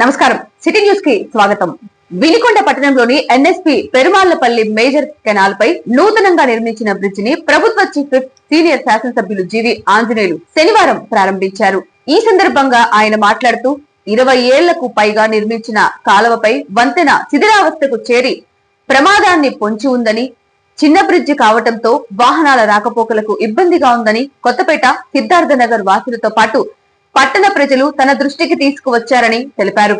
నమస్కారం. సిటీ న్యూస్కి స్వాగతం. వినికొండ పట్టణంలోని ఎన్ఎస్పి పెరుమాళ్ళపల్లి మేజర్ కెనాల్ పై నూతనంగా నిర్మించిన బ్రిడ్జ్ని ప్రభుత్వ చీఫ్ సీనియర్ శాసనసభ్యులు జీవి ఆంజనేయులు శనివారం ప్రారంభించారు. ఈ సందర్భంగా ఆయన మాట్లాడుతూ ఇరవై ఏళ్ళకు పైగా నిర్మించిన కాలువపై వంతెన శిథిరావస్థకు చేరి ప్రమాదాన్ని పొంచి ఉందని చిన్న బ్రిడ్జి కావటంతో వాహనాల రాకపోకలకు ఇబ్బందిగా ఉందని కొత్తపేట సిద్ధార్థనగర్ వాసులతో పాటు పట్టణ ప్రజలు తన దృష్టికి తీసుకువచ్చారని తెలిపారు.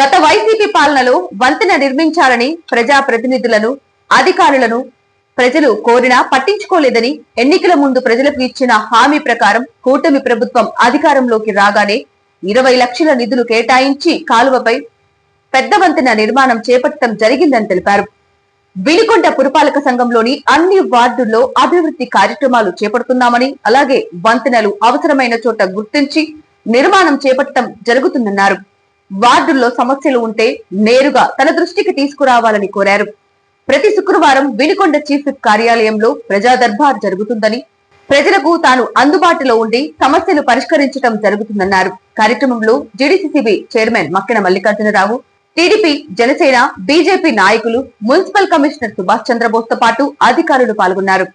గత వైసీపీ పాలనలో వంతెన నిర్మించాలని ప్రజా ప్రతినిధులను అధికారులను ప్రజలు కోరినా పట్టించుకోలేదని ఎన్నికల ముందు ప్రజలకు ఇచ్చిన హామీ ప్రకారం కూటమి ప్రభుత్వం అధికారంలోకి రాగానే ఇరవై లక్షల నిధులు కేటాయించి కాలువపై పెద్ద వంతెన నిర్మాణం చేపట్టడం జరిగిందని తెలిపారు. వినుకొండ పురపాలక సంఘంలోని అన్ని వార్డుల్లో అభివృద్ధి కార్యక్రమాలు చేపడుతున్నామని అలాగే వంతెనలు అవసరమైన చోట గుర్తించి నిర్మాణం చేపట్టడం జరుగుతుందన్నారు. వార్డుల్లో సమస్యలు ఉంటే నేరుగా తన దృష్టికి తీసుకురావాలని కోరారు. ప్రతి శుక్రవారం వినుకొండ చీఫ్ కార్యాలయంలో ప్రజా దర్బార్ జరుగుతుందని ప్రజలకు తాను అందుబాటులో ఉండి సమస్యలు పరిష్కరించడం జరుగుతుందన్నారు. కార్యక్రమంలో JDCCB chairman Makkena Mallikarjuna Rao TDP Janasena BJP నాయకులు మున్సిపల్ కమిషనర్ సుభాష్ చంద్రబోస్తో పాటు అధికారులు పాల్గొన్నారు.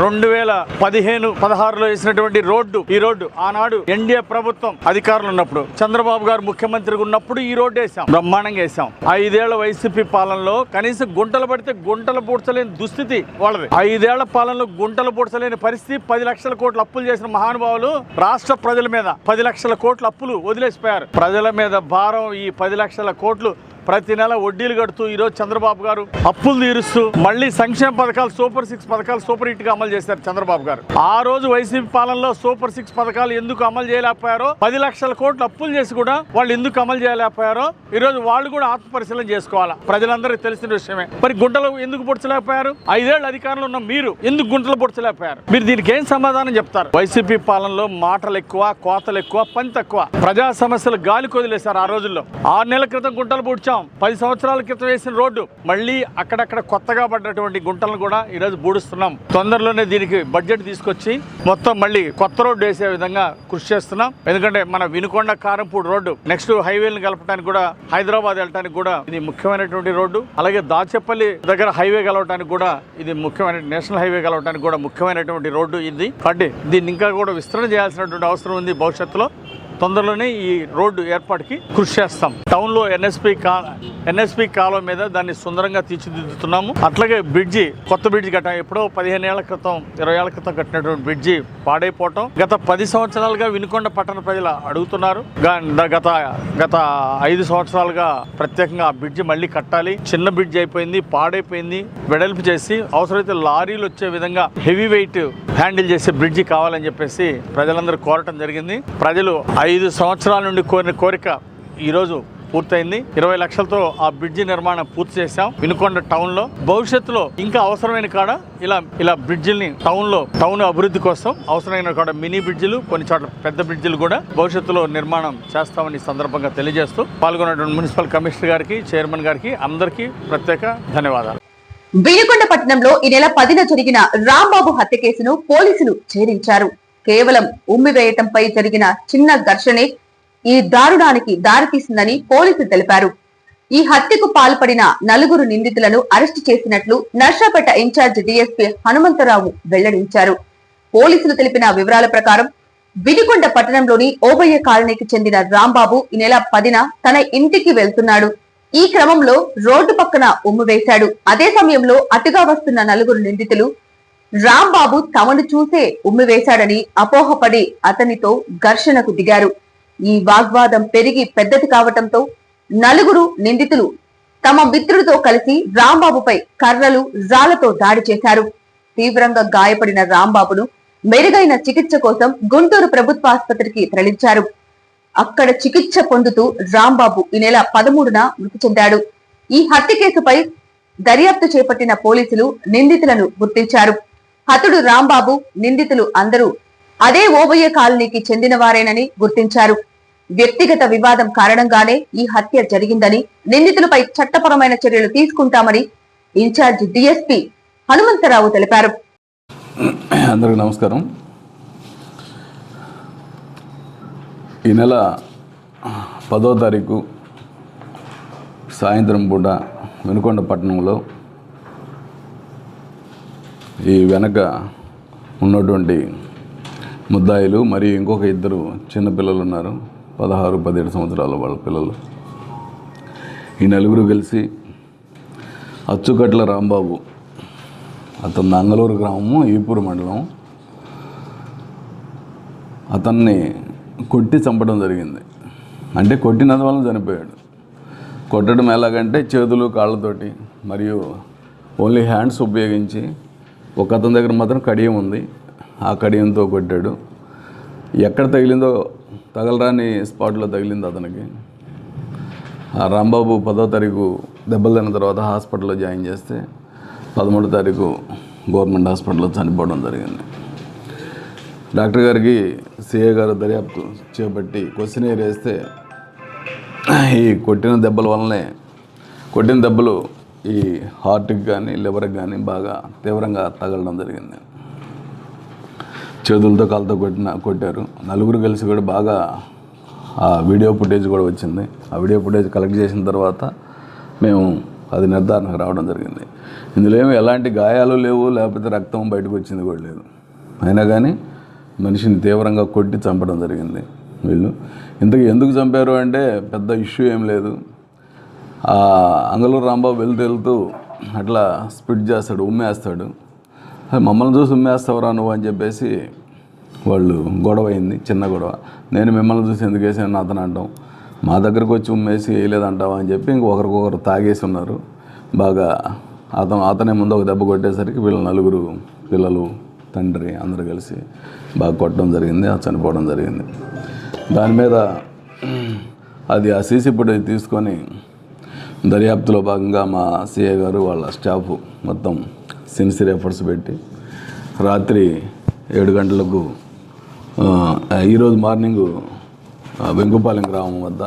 రెండు వేల పదిహేను పదహారులో వేసినటువంటి రోడ్డు ఈ రోడ్డు ఆనాడు ఎన్డీఏ ప్రభుత్వం అధికారులు ఉన్నప్పుడు చంద్రబాబు గారు ముఖ్యమంత్రిగా ఉన్నప్పుడు ఈ రోడ్డు వేసాం బ్రహ్మాండంగా వేసాం ఐదేళ్ళ వైసీపీ పాలనలో కనీసం గుంటలు పడితే గుంటలు పూడ్చలేని దుస్థితి వాళ్ళది. ఐదేళ్ళ పాలనలో గుంటలు పూడ్చలేని పరిస్థితి పది లక్షల కోట్ల అప్పులు చేసిన మహానుభావులు రాష్ట్ర ప్రజల మీద పది లక్షల కోట్ల అప్పులు వదిలేసిపోయారు. ప్రజల మీద భారం ఈ పది లక్షల కోట్లు ప్రతి నెల వడ్డీలు కడుతూ ఈరోజు చంద్రబాబు గారు అప్పులు తీరుస్తూ మళ్ళీ సంక్షేమ పథకాలు సూపర్ సిక్స్ పథకాలు సూపర్ హిట్గా అమలు చేశారు చంద్రబాబు గారు. ఆ రోజు వైసీపీ పాలనలో సూపర్ సిక్స్ పథకాలు ఎందుకు అమలు చేయలేకపోయారో పది లక్షల కోట్లు అప్పులు చేసి కూడా వాళ్ళు ఎందుకు అమలు చేయలేకపోయారో ఈరోజు వాళ్ళు కూడా ఆత్మపరిశీలన చేసుకోవాలా? ప్రజలందరికీ తెలిసిన విషయమే. మరి గుంటలు ఎందుకు పొడిచలేకపోయారు? ఐదేళ్ళు అధికారంలో ఉన్న మీరు ఎందుకు గుంటలు పొడిచలేకపోయారు? మీరు దీనికి ఏం సమాధానం చెప్తారు? వైసీపీ పాలనలో మాటలు ఎక్కువ కోతలు ఎక్కువ పని తక్కువ ప్రజా సమస్యలు గాలి కొదిలేశారు ఆ రోజుల్లో. ఆరు నెలల క్రితం గుంటలు పొడిచాం. పది సంవత్సరాల క్రితం వేసిన రోడ్డు మళ్ళీ అక్కడక్కడ కొత్తగా పడ్డటువంటి గుంటలను కూడా ఈరోజు బూడుస్తున్నాం. తొందరలోనే దీనికి బడ్జెట్ తీసుకొచ్చి మొత్తం మళ్ళీ కొత్త రోడ్డు వేసే విధంగా కృషి చేస్తున్నాం. ఎందుకంటే మన వినుకొండ కారంపూడి రోడ్డు నెక్స్ట్ హైవేలను కలపడానికి కూడా హైదరాబాద్ వెళ్ళడానికి కూడా ఇది ముఖ్యమైనటువంటి రోడ్డు. అలాగే దాచేపల్లి దగ్గర హైవే కలవడానికి కూడా ఇది ముఖ్యమైన నేషనల్ హైవే కలవడానికి కూడా ముఖ్యమైనటువంటి రోడ్డు ఇది. కాబట్టి దీన్ని ఇంకా కూడా విస్తరణ చేయాల్సినటువంటి అవసరం ఉంది భవిష్యత్తులో. తొందరలోనే ఈ రోడ్డు ఏర్పాటుకి కృషి చేస్తాం. టౌన్లో ఎన్ఎస్పి కా ఎన్ఎస్పి కాలం మీద దాన్ని సుందరంగా తీర్చిదిద్దుతున్నాము. అట్లాగే బ్రిడ్జి కొత్త బ్రిడ్జి కట్టాం ఎప్పుడో పదిహేను ఏళ్ళ క్రితం ఇరవై ఏళ్ళ క్రితం కట్టినటువంటి బ్రిడ్జి పాడైపోవటం గత పది సంవత్సరాలుగా వినుకొండ పట్టణ ప్రజలు అడుగుతున్నారు. గత గత ఐదు సంవత్సరాలుగా ప్రత్యేకంగా ఆ బ్రిడ్జి మళ్ళీ కట్టాలి. చిన్న బ్రిడ్జి అయిపోయింది పాడైపోయింది. వెడల్పు చేసి అవసరమైతే లారీలు వచ్చే విధంగా హెవీ వెయిట్ హ్యాండిల్ చేసే బ్రిడ్జి కావాలని చెప్పేసి ప్రజలందరూ కోరటం జరిగింది. ప్రజలు ఐదు సంవత్సరాల నుండి కోరిన కోరిక ఈరోజు పూర్తయింది. ఇరవై లక్షలతో ఆ బ్రిడ్జి నిర్మాణం పూర్తి చేశాం. వినుకొండ టౌన్లో భవిష్యత్తులో ఇంకా అవసరమైన కాడ ఇలా ఇలా బ్రిడ్జిల్ని టౌన్లో టౌన్ అభివృద్ధి కోసం అవసరమైన కాడ మినీ బ్రిడ్జిలు కొన్ని చోట్ల పెద్ద బ్రిడ్జిలు కూడా భవిష్యత్తులో నిర్మాణం చేస్తామని సందర్భంగా తెలియజేస్తూ పాల్గొన్నటువంటి మున్సిపల్ కమిషనర్ గారికి చైర్మన్ గారికి అందరికీ ప్రత్యేక ధన్యవాదాలు. వినుకొండ పట్టణంలో ఈ నెల పదిన జరిగిన రాంబాబు హత్య కేసును పోలీసులు ఛేదించారు. కేవలం ఉమ్మివేయటంపై జరిగిన చిన్న ఘర్షణే ఈ దారుణానికి దారితీసిందని పోలీసులు తెలిపారు. ఈ హత్యకు పాల్పడిన నలుగురు నిందితులను అరెస్టు చేసినట్లు నర్సాపేట ఇన్ఛార్జ్ డీఎస్పీ హనుమంతరావు వెల్లడించారు. పోలీసులు తెలిపిన వివరాల ప్రకారం వినుకొండ పట్టణంలోని ఓబయ్య కాలనీకి చెందిన రాంబాబు ఈ నెల పదిన తన ఇంటికి వెళ్తున్నాడు. ఈ క్రమంలో రోడ్డు పక్కన ఉమ్ము వేశాడు. అదే సమయంలో అటుగా వస్తున్న నలుగురు నిందితులు రాంబాబు తమను చూసే ఉమ్మి వేశాడని అపోహపడి అతనితో ఘర్షణకు దిగారు. ఈ వాగ్వాదం పెరిగి పెద్దది కావటంతో నలుగురు నిందితులు తమ మిత్రుడితో కలిసి రాంబాబుపై కర్రలు రాళ్ళతో దాడి చేశారు. తీవ్రంగా గాయపడిన రాంబాబును మెరుగైన చికిత్స కోసం గుంటూరు ప్రభుత్వ ఆసుపత్రికి తరలించారు. అక్కడ చికిత్స పొందుతూ రాంబాబు ఈ నెల పదమూడున మృతి చెందాడు. ఈ హత్య కేసుపై దర్యాప్తు చేపట్టిన పోలీసులు నిందితులను గుర్తించారు. హతుడు రాంబాబు నిందితులు అందరూ అదే ఓబయ్య కాలనీకి చెందినవారేనని గుర్తించారు. వ్యక్తిగత వివాదం కారణంగానే ఈ హత్య జరిగిందని నిందితులపై చట్టపరమైన చర్యలు తీసుకుంటామని ఇన్ఛార్జ్ డిఎస్పీ హనుమంతరావు తెలిపారు. అందరికీ నమస్కారం. ఈ నెల పదో తారీఖు సాయంత్రం పూట వెనుకొండ పట్టణంలో ఈ వెనక ఉన్నటువంటి ముద్దాయిలు మరియు ఇంకొక ఇద్దరు చిన్న పిల్లలు ఉన్నారు. పదహారు పదిహేడు సంవత్సరాల వాళ్ళ పిల్లలు. ఈ నలుగురు కలిసి అచ్చుకట్ల రాంబాబు అతను నంగలూరు గ్రామము ఈపూరు మండలం. అతన్ని కొట్టి చంపడం జరిగింది. అంటే కొట్టినందువల్ల చనిపోయాడు. కొట్టడం ఎలాగంటే చేతులు కాళ్ళతోటి మరియు ఓన్లీ హ్యాండ్స్ ఉపయోగించి ఒక అతని దగ్గర మాత్రం కడియం ఉంది. ఆ కడియంతో కొట్టాడు. ఎక్కడ తగిలిందో తగలరాని స్పాట్లో తగిలింది అతనికి. ఆ రాంబాబు పదో తారీఖు దెబ్బలు తిన్న తర్వాత హాస్పిటల్లో జాయిన్ చేస్తే పదమూడో తారీఖు గవర్నమెంట్ హాస్పిటల్లో చనిపోవడం జరిగింది. డాక్టర్ గారికి సిఏ గారు దర్యాప్తు చేపట్టి క్వశ్చన్ వేస్తే ఈ కొట్టిన దెబ్బల వల్లనే కొట్టిన దెబ్బలు ఈ హార్ట్కి కానీ లివర్కి కానీ బాగా తీవ్రంగా తగలడం జరిగింది. చేతులతో కాళ్ళతో కొట్టిన కొట్టారు. నలుగురు కలిసి కూడా బాగా ఆ వీడియో ఫుటేజ్ కూడా వచ్చింది. ఆ వీడియో ఫుటేజ్ కలెక్ట్ చేసిన తర్వాత మేము అది నిర్ధారణకు రావడం జరిగింది. ఇందులో ఏమి ఎలాంటి గాయాలు లేవు లేకపోతే రక్తం బయటకు వచ్చింది కూడా లేదు. అయినా కానీ మనిషిని తీవ్రంగా కొట్టి చంపడం జరిగింది వీళ్ళు. ఇంతకు ఎందుకు చంపారు అంటే పెద్ద ఇష్యూ ఏం లేదు. అంగళూరు రాంబాబు వెళ్తూ వెళ్తూ అట్లా స్పిట్ చేస్తాడు ఉమ్మేస్తాడు. మమ్మల్ని చూసి ఉమ్మేస్తావురా నువ్వు అని చెప్పేసి వాళ్ళు గొడవ అయింది చిన్న గొడవ. నేను మిమ్మల్ని చూసి ఎందుకు వేసాను అతను అంటాం. మా దగ్గరకు వచ్చి ఉమ్మేసి వేయలేదంటావా అని చెప్పి ఇంకొకరికొకరు తాగేసి ఉన్నారు. బాగా అతను అతనే ముందు ఒక దెబ్బ కొట్టేసరికి వీళ్ళ నలుగురు పిల్లలు తండ్రి అందరూ కలిసి బాగా కొట్టడం జరిగింది చనిపోవడం జరిగింది. దాని మీద అది ఆ సీసీ ఫుటేజ్ తీసుకొని దర్యాప్తులో భాగంగా మా సిఏ గారు వాళ్ళ స్టాఫ్ మొత్తం సిన్సియర్ ఎఫర్ట్స్ పెట్టి రాత్రి ఏడు గంటలకు ఈరోజు మార్నింగ్ వెంకుపాలెం గ్రామం వద్ద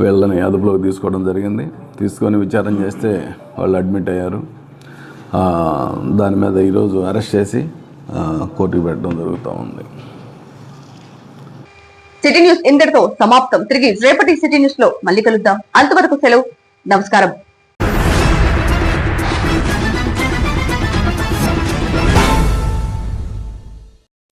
వీళ్ళని అదుపులోకి తీసుకోవడం జరిగింది. తీసుకొని విచారణ చేస్తే వాళ్ళు అడ్మిట్ అయ్యారు. దాని మీద ఈరోజు అరెస్ట్ చేసి కోర్టుకు పెట్టడం జరుగుతూ ఉంది. సిటీ న్యూస్ ఇంతటితో సమాప్తం. తిరిగి రేపటి సిటీ న్యూస్లో మళ్ళీ కలుద్దాం. అంతవరకు సెలవు. నమస్కారం.